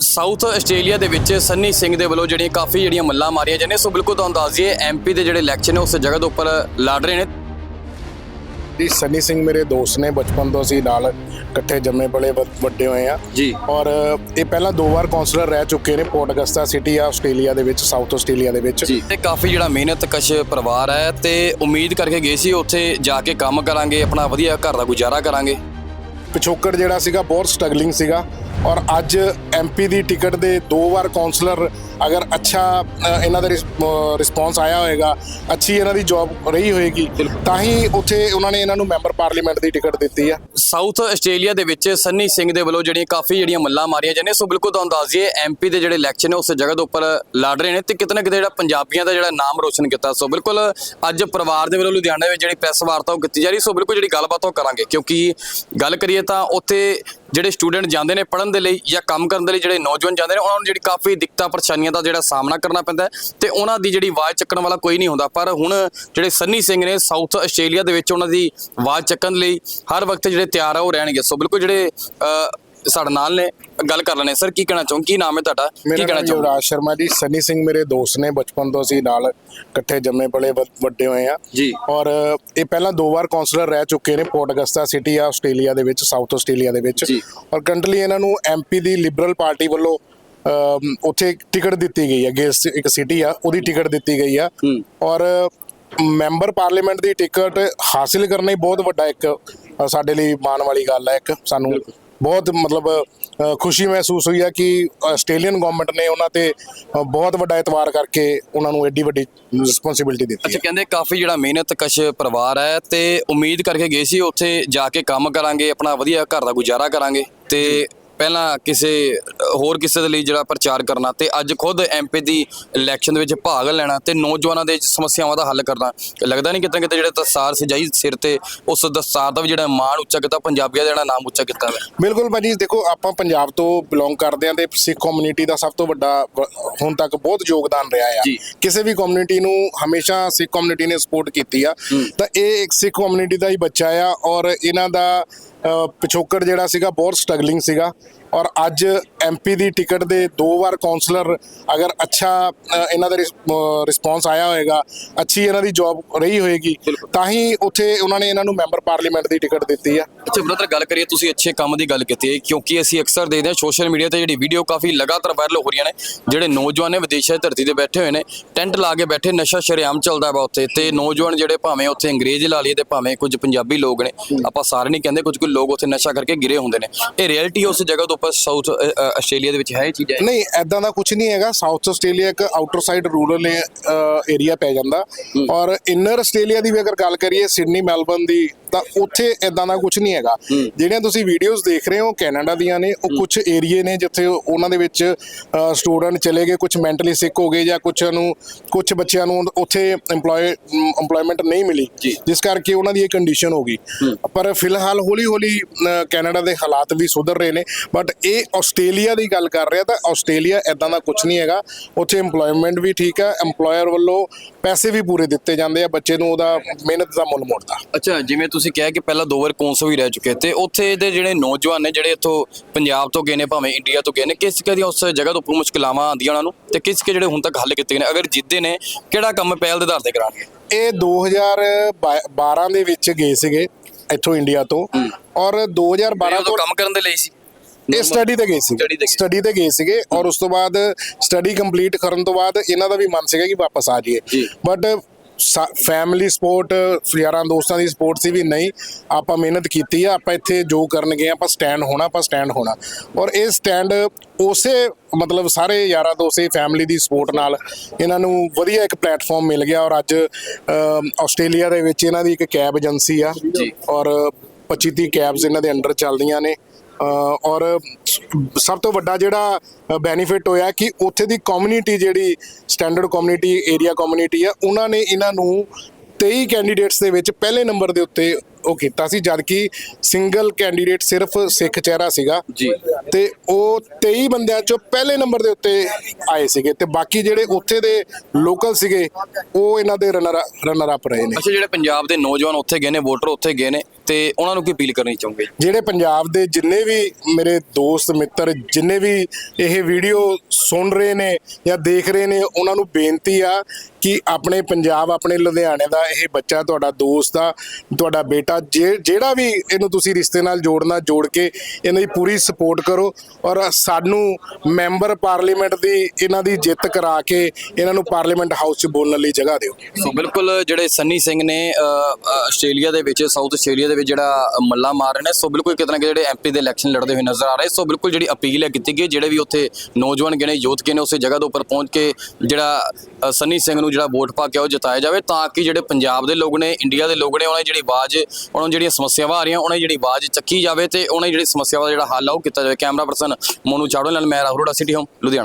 South Australia ਦੇ ਵਿੱਚ ਸੰਨੀ ਸਿੰਘ ਦੇ ਵੱਲੋਂ ਜਿਹੜੀਆਂ ਕਾਫੀ ਜਿਹੜੀਆਂ ਮੱਲਾਂ ਮਾਰੀਆਂ ਜਾਂਦੀਆਂ ਸੋ ਬਿਲਕੁਲ ਤੁਹਾਨੂੰ ਦੱਸ ਦਈਏ ਐਮਪੀ ਦੇ ਜਿਹੜੇ ਇਲੈਕਸ਼ਨ ਨੇ ਉਸ ਜਗ੍ਹਾ ਦੇ ਉੱਪਰ ਲੜ ਰਹੇ ਨੇ। ਜੀ ਸਨੀ ਸਿੰਘ ਮੇਰੇ ਦੋਸਤ ਨੇ ਬਚਪਨ ਤੋਂ ਅਸੀਂ ਨਾਲ ਇਕੱਠੇ ਜੰਮੇ ਵ- ਵੱਡੇ ਹੋਏ ਆ ਜੀ। ਔਰ ਇਹ ਪਹਿਲਾਂ ਦੋ ਵਾਰ ਕਾਉਂਸਲਰ ਰਹਿ ਚੁੱਕੇ ਨੇ ਪੋਰਟ ਅਗਸਟਾ ਸਿਟੀ ਆ ਆਸਟ੍ਰੇਲੀਆ ਦੇ ਵਿੱਚ ਸਾਊਥ ਆਸਟ੍ਰੇਲੀਆ ਦੇ ਵਿੱਚ। ਜੀ। ਤੇ ਕਾਫੀ ਜਿਹੜਾ ਮਿਹਨਤ ਕਸ਼ ਪਰਿਵਾਰ ਹੈ ਤੇ ਉਮੀਦ ਕਰਕੇ ਗਏ ਸੀ ਉੱਥੇ ਜਾ ਕੇ ਕੰਮ ਕਰਾਂਗੇ ਆਪਣਾ ਵਧੀਆ ਘਰ ਦਾ ਗੁਜ਼ਾਰਾ ਕਰਾਂਗੇ। ਪਿਛੋਕੜ ਜਿਹੜਾ ਸੀਗਾ, ਬਹੁਤ ਸਟਰਗਲਿੰਗ ਸੀਗਾ। ਔਰ ਅੱਜ ਐਮਪੀ ਦੀ ਟਿਕਟ ਦੇ ਦੋ ਵਾਰ ਕਾਉਂਸਲਰ ਅਗਰ ਅੱਛਾ ਇਹਨਾਂ ਦਾ ਰਿਸਪੌਂਸ ਆਇਆ ਹੋਏਗਾ ਅੱਛੀ ਇਹਨਾਂ ਦੀ ਜੌਬ ਰਹੀ ਹੋਏਗੀ ਤਾਂ ਹੀ ਉੱਥੇ ਉਹਨਾਂ ਨੇ ਇਹਨਾਂ ਨੂੰ ਮੈਂਬਰ ਪਾਰਲੀਮੈਂਟ ਦੀ ਟਿਕਟ ਦਿੱਤੀ ਆ। ਸਾਊਥ ਆਸਟ੍ਰੇਲੀਆ ਦੇ ਵਿੱਚ ਸੰਨੀ ਸਿੰਘ ਦੇ ਵੱਲੋਂ ਜਿਹੜੀਆਂ ਕਾਫੀ ਜਿਹੜੀਆਂ ਮੱਲਾਂ ਮਾਰੀਆਂ ਜਾਂਦੀਆਂ ਸੋ ਬਿਲਕੁਲ ਤੁਹਾਨੂੰ ਦੱਸ ਦਈਏ ਐਮਪੀ ਦੇ ਜਿਹੜੇ ਇਲੈਕਸ਼ਨ ਨੇ ਉਸ ਜਗ੍ਹਾ ਦੇ ਉੱਪਰ ਲੜ ਰਹੇ ਨੇ ਤੇ ਕਿਤੇ ਨਾ ਕਿਤੇ ਜਿਹੜਾ ਪੰਜਾਬੀਆਂ ਦਾ ਜਿਹੜਾ ਨਾਮ ਰੋਸ਼ਨ ਕੀਤਾ। ਸੋ ਬਿਲਕੁਲ ਅੱਜ ਪਰਿਵਾਰ ਦੇ ਵੱਲੋਂ ਲੁਧਿਆਣਾ ਵਿੱਚ ਜਿਹੜੀ ਪ੍ਰੈਸ ਵਾਰਤਾ ਉਹ ਕੀਤੀ ਜਾ ਰਹੀ ਸੋ ਬਿਲਕੁਲ ਜਿਹੜੀ ਗੱਲਬਾਤ ਉਹ ਕਰਾਂਗੇ ਕਿਉਂਕਿ ਗੱਲ ਕਰੀਏ ਤਾਂ ਉੱਥੇ ਜਿਹੜੇ ਸਟੂਡੈਂਟ ਜਾਂਦੇ ਨੇ ਪੜ੍ਹਨ ਦੇ ਲਈ ਜਾਂ ਕੰਮ ਕਰਨ ਦੇ ਲਈ ਜਿਹੜੇ ਨੌਜਵਾਨ ਜਾਂਦੇ ਨੇ, ਉਹਨਾਂ ਨੂੰ ਜਿਹੜੀ ਕਾਫੀ ਦਿੱਕਤਾਂ, ਪਰੇਸ਼ਾਨੀਆਂ ਦਾ ਜਿਹੜਾ ਸਾਹਮਣਾ ਕਰਨਾ ਪੈਂਦਾ ਹੈ ਤੇ ਉਹਨਾਂ ਦੀ ਜਿਹੜੀ ਆਵਾਜ਼ ਚੱਕਣ ਵਾਲਾ ਕੋਈ ਨਹੀਂ ਹੁੰਦਾ। ਪਰ ਹੁਣ ਜਿਹੜੇ ਸੰਨੀ ਸਿੰਘ ਨੇ ਸਾਊਥ ਆਸਟ੍ਰੇਲੀਆ ਦੇ ਵਿੱਚ ਉਹਨਾਂ ਦੀ ਆਵਾਜ਼ ਚੱਕਣ ਲਈ ਹਰ ਵਕਤ ਜਿਹੜੇ ਤਿਆਰ ਆ, ਉਹ ਰਹਿਣਗੇ। ਸੋ ਬਿਲਕੁਲ ਜਿਹੜੇ ਸਾਡੇ ਨਾਲ ਨੇ ਗੱਲ ਕਰ ਲੈਣੇ। ਸਰ ਕੀ ਕਹਿਣਾ ਚਾਹੋ ਕੀ ਨਾਮ ਹੈ ਤੁਹਾਡਾ? ਕੀ ਮੇਰਾ ਕਹਿਣਾ ਨਾਮ ਚਾਹੋ ਯੁਵਰਾਜ ਸ਼ਰਮਾ ਜੀ। ਸਨੀ ਸਿੰਘ ਮੇਰੇ ਦੋਸਤ ਨੇ ਬਚਪਨ ਤੋਂ ਅਸੀਂ ਨਾਲ ਇਕੱਠੇ ਜੰਮੇ ਵ- ਵੱਡੇ ਹੋਏ ਆ ਜੀ। ਔਰ ਇਹ ਪਹਿਲਾਂ ਦੋ ਵਾਰ ਕਾਉਂਸਲਰ ਰਹਿ ਚੁੱਕੇ ਨੇ ਪੋਰਟ ਅਗਸਟਾ ਸਿਟੀ ਆ ਆਸਟ੍ਰੇਲੀਆ ਦੇ ਵਿੱਚ ਸਾਊਥ ਆਸਟ੍ਰੇਲੀਆ ਦੇ ਵਿੱਚ। ਜੀ। ਔਰ ਕਰੰਟਲੀ ਇਹਨਾਂ ਨੂੰ ਐਮਪੀ ਦੀ ਲਿਬਰਲ ਪਾਰਟੀ ਵੱਲੋਂ ਅਮ, ਉੱਥੇ ਟਿਕਟ ਦਿੱਤੀ ਗਈ ਹੈ। ਗੇਸ ਇੱਕ ਸਿਟੀ ਆ ਉਹਦੀ ਟਿਕਟ ਦਿੱਤੀ ਗਈ ਆ। ਹੂੰ। ਔਰ ਮੈਂਬਰ ਪਾਰਲੀਮੈਂਟ ਦੀ ਟਿਕਟ ਹਾਸਿਲ ਕਰਨਾ ਹੀ ਬਹੁਤ ਵੱਡਾ ਇੱਕ ਅ, ਸਾਡੇ ਲਈ ਮਾਣ ਵਾਲੀ ਗੱਲ ਹੈ ਇੱਕ ਸਾਨੂੰ। ਬਹੁਤ ਮਤਲਬ ਅ, ਖੁਸ਼ੀ ਮਹਿਸੂਸ ਹੋਈ ਹੈ ਕਿ ਆਸਟ੍ਰੇਲੀਅਨ ਗਵਰਨਮੈਂਟ ਨੇ ਉਹਨਾਂ ਤੇ ਅ, ਬਹੁਤ ਵੱਡਾ ਇਤਬਾਰ ਕਰਕੇ ਉਹਨਾਂ ਨੂੰ ਐਡੀ ਵੱਡੀ ਰਿਸਪੌਂਸਿਬਿਲਟੀ ਦਿੱਤੀ ਅੱਛਾ ਹੈ ਕਹਿੰਦੇ ਕਾਫੀ ਜਿਹੜਾ ਮਿਹਨਤ ਕਸ਼ ਪਰਿਵਾਰ ਹੈ ਤੇ ਉਮੀਦ ਕਰਕੇ ਗਏ ਸੀ ਉੱਥੇ ਜਾ ਕੇ ਕੰਮ ਕਰਾਂਗੇ ਆਪਣਾ ਵਧੀਆ ਘਰ ਦਾ ਗੁਜ਼ਾਰਾ ਕਰਾਂਗੇ ਤੇ ਪਹਿਲਾਂ ਕਿਸੇ ਹੋਰ ਕਿਸੇ ਦੇ ਲਈ ਜਿਹੜਾ ਪ੍ਰਚਾਰ ਕਰਨਾ ਤੇ ਅੱਜ ਖੁਦ ਐਮਪੀ ਦੀ ਇਲੈਕਸ਼ਨ ਦੇ ਵਿੱਚ ਭਾਗ ਲੈਣਾ ਤੇ ਨੌਜਵਾਨਾਂ ਦੇ ਸਮੱਸਿਆਵਾਂ ਦਾ ਹੱਲ ਕਰਨਾ। ਲੱਗਦਾ ਨਹੀਂ ਕਿਤੇ ਕਿਤੇ ਜਿਹੜੇ ਦਸਤਾਰ ਸਜਾਈ ਸਿਰ ਤੇ ਉਸ ਦਸਤਾਰ ਦਾ ਵੀ ਜਿਹੜਾ ਮਾਣ ਉੱਚਾ ਕੀਤਾ ਪੰਜਾਬੀਆਂ ਦਾ ਜਿਹੜਾ ਨਾਮ ਉੱਚਾ ਕੀਤਾ ਹੈ ਬਿਲਕੁਲ ਭਾਜੀ ਦੇਖੋ ਆਪਾਂ ਪੰਜਾਬ ਤੋਂ ਬਿਲੋਂਗ ਕਰਦੇ ਆਂ ਤੇ ਸਿੱਖ ਕਮਿਊਨਿਟੀ ਦਾ ਸਭ ਤੋਂ ਵੱਡਾ ਹੁਣ ਤੱਕ ਬਹੁਤ ਯੋਗਦਾਨ ਰਿਹਾ ਆ। ਕਿਸੇ ਵੀ ਕਮਿਊਨਿਟੀ ਨੂੰ ਹਮੇਸ਼ਾ ਸਿੱਖ ਕਮਿਊਨਿਟੀ ਨੇ ਸਪੋਰਟ ਕੀਤੀ ਆ। ਤਾਂ ਇਹ ਇੱਕ ਸਿੱਖ ਕਮਿਊਨਿਟੀ ਦਾ ਹੀ ਬੱਚਾ ਆ ਔਰ ਇਹਨਾਂ ਦਾ ਪਿਛੋਕੜ ਜਿਹੜਾ ਸੀਗਾ ਬਹੁਤ ਸਟਰਗਲਿੰਗ ਸੀਗਾ। ਔਰ ਅੱਜ ਐਮਪੀ ਦੀ ਟਿਕਟ ਦੇ ਦੋ ਵਾਰ ਕਾਉਂਸਲਰ ਅਗਰ ਅੱਛਾ ਇਹਨਾਂ ਦਾ ਰਿਸਪੌਂਸ ਆਇਆ ਹੋਏਗਾ ਅੱਛੀ ਇਹਨਾਂ ਦੀ ਜੌਬ ਰਹੀ ਹੋਏਗੀ ਤਾਂ ਹੀ ਉੱਥੇ ਉਹਨਾਂ ਨੇ ਇਹਨਾਂ ਨੂੰ ਮੈਂਬਰ ਪਾਰਲੀਮੈਂਟ ਦੀ ਟਿਕਟ ਦਿੱਤੀ ਆ। ਅੱਛਾ ਬ੍ਰਦਰ ਗੱਲ ਕਰੀਏ ਤੁਸੀਂ ਅੱਛੇ ਕੰਮ ਦੀ ਗੱਲ ਕੀਤੀ ਹੈ ਕਿਉਂਕਿ ਅਸੀਂ ਅਕਸਰ ਦੇਖਦੇ ਹਾਂ ਸੋਸ਼ਲ ਮੀਡੀਆ ਤੇ ਜਿਹੜੀ ਵੀਡੀਓ ਕਾਫੀ ਲਗਾਤਾਰ ਵਾਇਰਲ ਹੋ ਰਹੀਆਂ ਨੇ ਜਿਹੜੇ ਨੌਜਵਾਨ ਨੇ ਵਿਦੇਸ਼ਾਂ ਦੀ ਧਰਤੀ ਤੇ ਬੈਠੇ ਹੋਏ ਨੇ ਟੈਂਟ ਲਾ ਕੇ ਬੈਠੇ ਨਸ਼ਾ ਸ਼ਰੇਆਮ ਚੱਲਦਾ ਵਾ ਉੱਥੇ ਤੇ ਨੌਜਵਾਨ ਜਿਹੜੇ ਭਾਵੇਂ ਉੱਥੇ ਅੰਗਰੇਜ਼ ਲਾ ਲਈਏ ਤੇ ਭਾਵੇਂ ਕੁਝ ਪੰਜਾਬੀ ਲੋਕ ਨੇ ਆਪਾਂ ਸਾਰੇ ਨਹੀਂ ਕਹਿੰਦੇ ਕੁਝ ਕੁ ਲੋਕ ਉੱਥੇ ਨਸ਼ਾ ਕਰਕੇ ਗਿਰੇ ਹੁੰਦੇ ਨੇ। ਇਹ ਰਿਐਲਿਟੀ ਉਸ ਜਗ੍ਹਾ ਤੋਂ ਉੱਪਰ ਸਾਊਥ ਆਸਟ੍ਰੇਲੀਆ ਦੇ ਵਿੱਚ ਹੈ ਇਹ ਚੀਜ਼ਾਂ ਨਹੀਂ ਐਦਾਂ ਦਾ ਕੁਝ ਨਹੀਂ ਹੈਗਾ। ਸਾਊਥ ਆਸਟ੍ਰੇਲੀਆ ਇੱਕ ਆਊਟਰ ਸਾਈਡ ਰੂਰਲ ਏਰੀਆ ਪੈ ਜਾਂਦਾ। ਔਰ ਇਨਰ ਆਸਟ੍ਰੇਲੀਆ ਦੀ ਵੀ ਅਗਰ ਗੱਲ ਕਰੀਏ ਸਿਡਨੀ ਮੈਲਬਨ ਦੀ ਤਾਂ ਉੱਥੇ ਐਦਾਂ ਦਾ ਕੁਝ ਨਹੀਂ ਹੈਗਾ। ਜਿਹੜੀਆਂ ਤੁਸੀਂ ਵੀਡੀਓਜ਼ ਦੇਖ ਰਹੇ ਹੋ ਕੈਨੇਡਾ ਦੀਆਂ ਨੇ ਉਹ ਕੁਝ ਏਰੀਏ ਨੇ ਜਿੱਥੇ ਉਹਨਾਂ ਦੇ ਵਿੱਚ ਸਟੂਡੈਂਟ ਚਲੇ ਗਏ ਕੁਝ ਮੈਂਟਲੀ ਸਿੱਕ ਹੋ ਗਏ ਜਾਂ ਕੁਝ ਨੂੰ ਕੁਝ ਬੱਚਿਆਂ ਨੂੰ ਉੱਥੇ EMPLOY EMPLOYMENT ਨਹੀਂ ਮਿਲੀ। ਜਿਸ ਕਰਕੇ ਉਹਨਾਂ ਦੀ ਇਹ ਕੰਡੀਸ਼ਨ ਹੋ ਗਈ। ਪਰ ਫਿਲਹਾਲ ਹੌਲੀ ਹੌਲੀ ਕੈਨੇਡਾ ਦੇ ਹਾਲਾਤ ਵੀ ਸੁਧਰ ਰਹੇ ਨੇ। ਬਟ ਇਹ ਆਸਟ੍ਰੇਲੀਆ ਦੀ ਗੱਲ ਕਰ ਰਿਹਾ ਤਾਂ ਆਸਟ੍ਰੇਲੀਆ ਐਦਾਂ ਦਾ ਕੁਝ ਨਹੀਂ ਹੈਗਾ। ਉੱਥੇ EMPLOYMENT ਵੀ ਠੀਕ ਹੈ EMPLOYER ਵੱਲੋਂ ਪੈਸੇ ਵੀ ਪੂਰੇ ਦਿੱਤੇ ਜਾਂਦੇ ਆ ਬੱਚੇ ਨੂੰ ਉਹਦਾ ਮਿਹਨਤ ਦਾ ਮੁੱਲ ਮੋੜਦਾ। ਅੱਛਾ ਜਿਵੇਂ ਤੁਸੀਂ ਕਿਹਾ ਕਿ ਪਹਿਲਾਂ ਦੋ ਵਾਰ ਕੌਂਸਲ ਵੀ ਰਹਿ ਚੁੱਕੇ ਤੇ ਉੱਥੇ ਦੇ ਜਿਹੜੇ ਨੌਜਵਾਨ ਨੇ ਜਿਹੜੇ ਇੱਥੋਂ ਪੰਜਾਬ ਤੋਂ ਗਏ ਨੇ ਭਾਵੇਂ ਇੰਡੀਆ ਤੋਂ ਗਏ ਨੇ ਕਿਸ ਕਿਸ ਦੀਆਂ ਉਸ ਜਗ੍ਹਾ ਤੋਂ ਉੱਪਰ ਮੁਸ਼ਕਲਾਵਾਂ ਆਉਂਦੀਆਂ ਉਹਨਾਂ ਨੂੰ? ਤੇ ਕਿਸ ਕਿ ਜਿਹੜੇ ਹੁਣ ਤੱਕ ਹੱਲ ਕੀਤੇ ਨੇ ਅਗਰ ਜਿੱਦੇ ਨੇ ਕਿਹੜਾ ਕੰਮ ਪਹਿਲ ਦੇ ਆਧਾਰ ਤੇ ਕਰਾਂਗੇ ਇਹ 2012 ਦੇ ਵਿੱਚ ਗਏ ਸੀਗੇ ਇੱਥੋਂ ਇੰਡੀਆ ਤੋਂ। ਔਰ 2012 ਤੋਂ ਤੋਂ ਕੰਮ ਕਰਨ ਦੇ ਲਈ ਸੀ। ਇਹ ਸਟੱਡੀ ਤੇ ਗਏ ਸੀ। ਸਟੱਡੀ ਤੇ ਗਏ ਸੀਗੇ ਔਰ ਉਸ ਤੋਂ ਬਾਅਦ ਸਟੱਡੀ ਕੰਪਲੀਟ ਕਰਨ ਤੋਂ ਬਾਅਦ ਇਹਨਾਂ ਦਾ ਵੀ ਮਨ ਸੀਗਾ ਕਿ ਵਾਪਸ ਆ। ਜਾਈਏ ਬਟ ਫੈਮਿਲੀ ਸਪੋਰਟ ਯਾਰਾਂ ਦੋਸਤਾਂ ਦੀ ਸਪੋਰਟ ਸੀ ਵੀ ਨਹੀਂ ਆਪਾਂ ਮਿਹਨਤ ਕੀਤੀ ਆ ਆਪਾਂ ਇੱਥੇ ਜੋ ਕਰਨ ਗਏ ਆ, ਆਪਾਂ ਸਟੈਂਡ ਹੋਣਾ ਆਪਾਂ ਸਟੈਂਡ ਹੋਣਾ ਔਰ ਇਹ ਸਟੈਂਡ ਉਸੇ ਮਤਲਬ ਸਾਰੇ ਯਾਰਾਂ ਦੋਸਤੇ ਫੈਮਿਲੀ ਦੀ ਸਪੋਰਟ ਨਾਲ ਇਹਨਾਂ ਨੂੰ ਵਧੀਆ ਇੱਕ ਪਲੇਟਫਾਰਮ ਮਿਲ ਗਿਆ ਔਰ ਅੱਜ ਆਸਟ੍ਰੇਲੀਆ ਦੇ ਵਿੱਚ ਇਹਨਾਂ ਦੀ ਇੱਕ ਕੈਬ ਏਜੰਸੀ ਆ। ਔਰ 25 30 ਕੈਬਸ ਇਹਨਾਂ ਦੇ ਅੰਡਰ ਚੱਲਦੀਆਂ ਨੇ ਔਰ ਸਭ ਤੋਂ ਵੱਡਾ ਜਿਹੜਾ ਬੈਨੀਫਿਟ ਹੋਇਆ ਕਿ ਉੱਥੇ ਦੀ ਕਮਿਊਨਿਟੀ ਜਿਹੜੀ ਸਟੈਂਡਰਡ ਕਮਿਊਨਿਟੀ ਏਰੀਆ ਕਮਿਊਨਿਟੀ ਆ ਉਹਨਾਂ ਨੇ ਇਹਨਾਂ ਨੂੰ 23 ਕੈਂਡੀਡੇਟਸ ਦੇ ਵਿੱਚ ਪਹਿਲੇ ਨੰਬਰ ਦੇ ਉੱਤੇ ਉਹ ਕੀਤਾ ਸੀ ਜਦ ਕਿ ਸਿੰਗਲ ਕੈਂਡੀਡੇਟ ਸਿਰਫ ਸਿੱਖ ਚਿਹਰਾ ਸੀਗਾ ਜੀ। ਤੇ ਉਹ 23 ਬੰਦਿਆਂ ਚੋਂ ਪਹਿਲੇ ਨੰਬਰ ਦੇ ਉੱਤੇ ਆਏ ਸੀਗੇ ਤੇ ਬਾਕੀ ਜਿਹੜੇ ਉੱਥੇ ਦੇ ਲੋਕਲ ਸੀਗੇ ਉਹ ਇਹਨਾਂ ਦੇ ਰਨਰ ਰਨਰ ਅਪ ਰਹੇ ਨੇ ਅੱਛਾ ਜਿਹੜੇ ਪੰਜਾਬ ਦੇ ਨੌਜਵਾਨ ਉੱਥੇ ਗਏ ਨੇ ਵੋਟਰ ਉੱਥੇ ਗਏ ਨੇ ਤੇ ਉਹਨਾਂ ਨੂੰ ਕੀ ਅਪੀਲ ਕਰਨੀ ਚਾਹੋਗੇ? ਜਿਹੜੇ ਪੰਜਾਬ ਦੇ ਜਿੰਨੇ ਵੀ ਮੇਰੇ ਦੋਸਤ, ਮਿੱਤਰ, ਜਿੰਨੇ ਵੀ ਇਹ ਵੀਡੀਓ ਸੁਣ ਰਹੇ ਨੇ ਜਾਂ ਦੇਖ ਰਹੇ ਨੇ, ਉਹਨਾਂ ਨੂੰ ਬੇਨਤੀ ਆ ਕਿ ਆਪਣੇ ਪੰਜਾਬ, ਆਪਣੇ ਲੁਧਿਆਣੇ ਦਾ ਇਹ ਬੱਚਾ, ਤੁਹਾਡਾ ਦੋਸਤ ਆ, ਤੁਹਾਡਾ ਬੇਟਾ, ਜੇ- ਜਿਹੜਾ ਵੀ ਇਹਨੂੰ ਤੁਸੀਂ ਰਿਸ਼ਤੇ ਨਾਲ ਜੋੜਨਾ, ਜੋੜ ਕੇ ਇਹਨਾਂ ਦੀ ਪੂਰੀ ਸਪੋਰਟ ਕਰੋ ਔਰ ਸਾਨੂੰ ਮੈਂਬਰ ਪਾਰਲੀਮੈਂਟ ਦੀ ਇਹਨਾਂ ਦੀ ਜਿੱਤ ਕਰਾ ਕੇ ਇਹਨਾਂ ਨੂੰ ਪਾਰਲੀਮੈਂਟ ਹਾਊਸ 'ਚ ਬੋਲਣ ਲਈ ਜਗ੍ਹਾ ਦਿਓ। ਸੋ ਬਿਲਕੁਲ ਜਿਹੜੇ ਸੰਨੀ ਸਿੰਘ ਨੇ ਆਸਟ੍ਰੇਲੀਆ ਦੇ ਵਿੱਚ, ਸਾਊਥ ਆਸਟ੍ਰੇਲੀਆ ਦੇ ਵਿੱਚ ਜਿਹੜਾ ਮੱਲਾ ਮਾਰ ਰਹੇ ਨੇ, ਸੋ ਬਿਲਕੁਲ ਕਿਤੇ ਨਾ ਕਿਤੇ ਜਿਹੜੇ ਐਮਪੀ ਦੇ ਇਲੈਕਸ਼ਨ ਲੜਦੇ ਹੋਏ ਨਜ਼ਰ ਆ ਰਹੇ ਸੋ ਬਿਲਕੁਲ ਜਿਹੜੀ ਅਪੀਲ ਹੈ ਕੀਤੀ ਗਈ, ਜਿਹੜੇ ਵੀ ਉੱਥੇ ਨੌਜਵਾਨ ਗਏ ਯੂਥ ਗਏ ਉਸੇ ਜਗ੍ਹਾ ਦੇ ਉੱਪਰ ਪਹੁੰਚ ਕੇ ਜਿਹੜਾ ਸੰਨੀ ਸਿੰਘ ਨੂੰ ਜਿਹੜਾ ਵੋਟ ਪਾ ਕੇ ਉਹ ਜਿਤਾਇਆ ਜਾਵੇ ਤਾਂ ਕਿ ਜਿਹੜੇ ਪੰਜਾਬ ਦੇ ਲੋਕ ਨੇ, ਇੰਡੀਆ ਦੇ ਲੋਕ ਨੇ, ਉਹਨਾਂ ਦੀ ਜਿਹੜੀ ਆਵਾਜ਼, ਉਹਨਾਂ ਨੂੰ ਜਿਹੜੀਆਂ ਸਮੱਸਿਆਵਾਂ ਆ ਰਹੀਆਂ, ਉਹਨਾਂ ਦੀ ਜਿਹੜੀ ਆਵਾਜ਼ ਚੱਕੀ ਜਾਵੇ ਤੇ ਉਹਨਾਂ ਦੀ ਜਿਹੜੀ ਸਮੱਸਿਆਵਾਂ ਦਾ ਜਿਹੜਾ ਹੱਲ ਆ ਉਹ ਕੀਤਾ ਜਾਵੇ। ਕੈਮਰਾ ਪਰਸਨ ਮੋਨੂ ਚਾੜੋ ਨਾਲ, ਮੈਂ ਰਾਹੁਲ ਸਿਟੀ ਹੋਮ, ਲੁਧਿਆਣਾ।